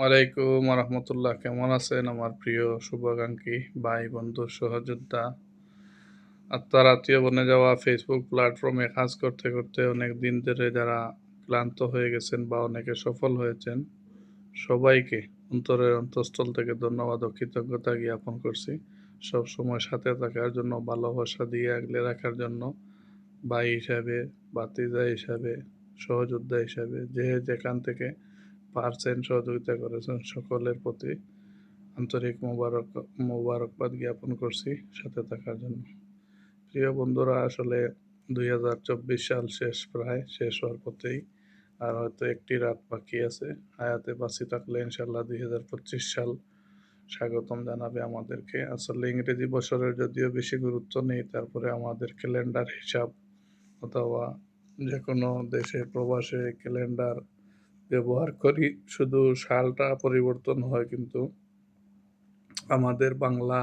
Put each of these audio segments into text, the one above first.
ওয়ালাইকুম রহমতুল্লাহ কেমন আছেন আমার প্রিয় শুভাকাঙ্ক্ষী ভাই বন্ধু সহযোদ্ধা? আত্মার আত্মীয় বনে যাওয়া ফেসবুক প্ল্যাটফর্মে কাজ করতে করতে অনেক দিন ধরে যারা ক্লান্ত হয়ে গেছেন বা অনেকে সফল হয়েছেন, সবাইকে অন্তরের অন্তঃস্থল থেকে ধন্যবাদ ও কৃতজ্ঞতা জ্ঞাপন করছি। সব সময় সাথে থাকার জন্য, ভালোবাসা দিয়ে আগলে রাখার জন্য, ভাই হিসাবে বাতিজা হিসাবে, সহযোদ্ধা হিসাবে, যে যেখান থেকে পারছেন সহযোগিতা করেছেন, সকলের প্রতি আন্তরিক মোবারক, মোবারকবাদ জ্ঞাপন করছি সাথে থাকার জন্য। প্রিয় বন্ধুরা, আসলে দুই হাজার চব্বিশ সাল শেষ, প্রায় শেষ হওয়ার পথেই আর হয়তো একটি রাত বাকি আছে। হায়াতে বাঁচি থাকলে ইনশাল্লাহ দুই সাল স্বাগতম জানাবে আমাদেরকে। আসলে ইংরেজি বছরের যদিও বেশি গুরুত্ব নেই, তারপরে আমাদের ক্যালেন্ডার হিসাব অথবা যে কোনো দেশে প্রবাসে ক্যালেন্ডার ব্যবহার করি, শুধু সালটা পরিবর্তন হয় কিন্তু। আমাদের বাংলা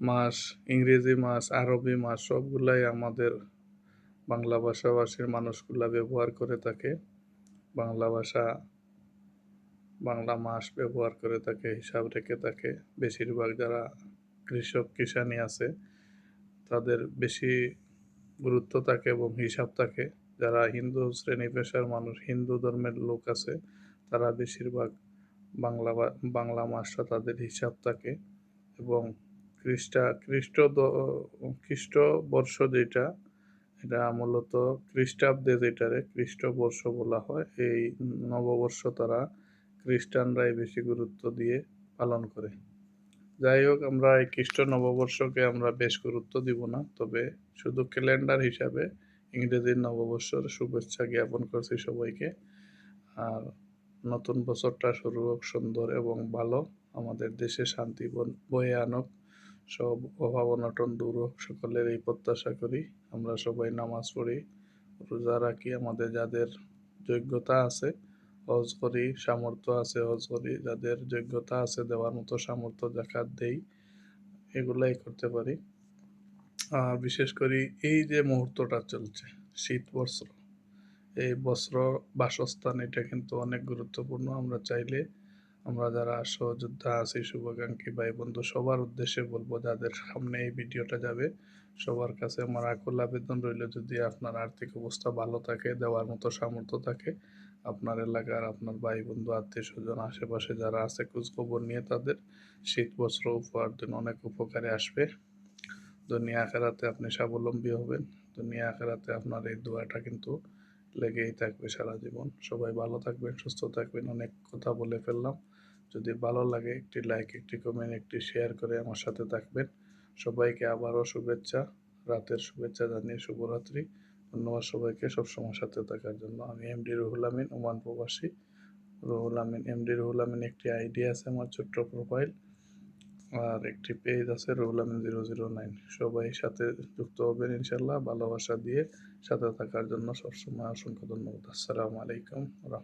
মাস, ইংরেজি মাস, আরবি মাস সবগুলাই আমাদের বাংলা ভাষাভাষীর মানুষগুলা ব্যবহার করে থাকে। বাংলা ভাষা, বাংলা মাস ব্যবহার করে থাকে, হিসাব রেখে থাকে। বেশিরভাগ যারা কৃষক, কিষানি আছে, তাদের বেশি গুরুত্ব থাকে এবং হিসাব থাকে। যারা হিন্দু শ্রেণি পেশার মানুষ, হিন্দু ধর্মের লোক আছে, তারা বেশিরভাগ বাংলা বাংলা মাসটা তাদের হিসাব থাকে এবং খ্রিস্টা, খ্রিস্ট খ্রিস্ট বর্ষ যেটা, এটা মূলত খ্রিস্টাব্দে যেটারে খ্রিস্টবর্ষ বলা হয়, এই নববর্ষ তারা খ্রিস্টানরাই বেশি গুরুত্ব দিয়ে পালন করে। যাই হোক, আমরা এই খ্রিস্ট নববর্ষকে আমরা বেশ গুরুত্ব দিব না, তবে শুধু ক্যালেন্ডার হিসাবে ইংরেজির নববর্ষর শুভেচ্ছা জ্ঞাপন করছি সবাইকে। আর নতুন বছরটা শুরু হোক সুন্দর এবং ভালো, আমাদের দেশে শান্তি বয়ে আনক। সব অভাব অনটন দূর হোক, সকলের এই প্রত্যাশা করি, আমরা সবাই নামাজ পড়ি, রোজা রাখি, আমাদের যাদের যোগ্যতা আছে হজ করি, সামর্থ্য আছে হজ করি, যাদের যোগ্যতা আছে দেওয়ার মতো সামর্থ্য জাকাত দেই, এগুলাই করতে পারি। আর বিশেষ করে এই যে মুহূর্তটা চলছে, শীত বস্ত্র, এই বস্ত্র বাসস্থান, এটা কিন্তু অনেক গুরুত্বপূর্ণ। আমরা চাইলে আমরা যারা সহযোদ্ধা আছি, শুভাকাঙ্ক্ষী ভাই বন্ধু সবার উদ্দেশ্যে বলব, যাদের সামনে এই ভিডিওটা যাবে, সবার কাছে আমার আকুল আবেদন রইল, যদি আপনার আর্থিক অবস্থা ভালো থাকে, দেওয়ার মতো সামর্থ্য থাকে আপনার এলাকার, আপনার ভাই বন্ধু আত্মীয় স্বজন আশেপাশে যারা আছে, খোঁজখবর নিয়ে তাদের শীত বস্ত্র উপহার দিন। অনেক উপকারে আসবে। দুনিয়া আখেরাতে আপনি স্বাবলম্বী হবেন। দুনিয়া আখেরাতে আপনার এই দোয়াটা কিন্তু লেগেই থাকবে সারা জীবন। সবাই ভালো থাকবেন, সুস্থ থাকবেন। অনেক কথা বলে ফেললাম। যদি ভালো লাগে, একটি লাইক, একটি কমেন্ট, একটি শেয়ার করে আমার সাথে থাকবেন। সবাইকে আবারও শুভেচ্ছা, রাতের শুভেচ্ছা জানিয়ে শুভরাত্রি। ধন্যবাদ সবাইকে সবসময় সাথে থাকার জন্য। আমি এমডি রুহুল আমিন, ওমান প্রবাসী। রুহুল আমিন এমডি রুহুল আমিন, একটি আইডি আছে আমার ছোট্ট প্রোফাইল আর একটি পেজ আছে Ruhul Amin zero zero nine সবাই সাথে যুক্ত হবেন ইনশাল্লাহ ভালোবাসা দিয়ে সাথে থাকার জন্য সবসময় অসংখ্য ধন্যবাদ। আসসালামু আলাইকুম রহমতুল্লাহ।